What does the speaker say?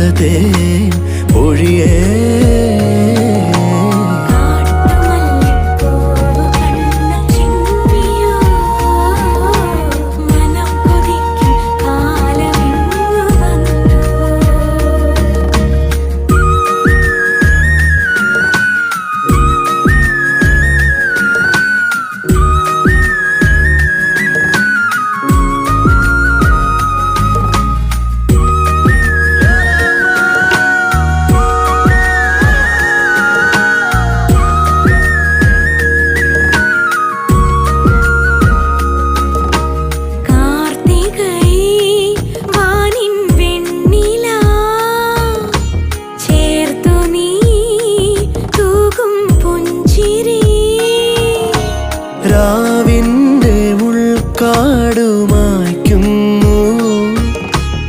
ഇളതേ പൊഴിയേ രാവിന്റെ ഉൾക്കാട്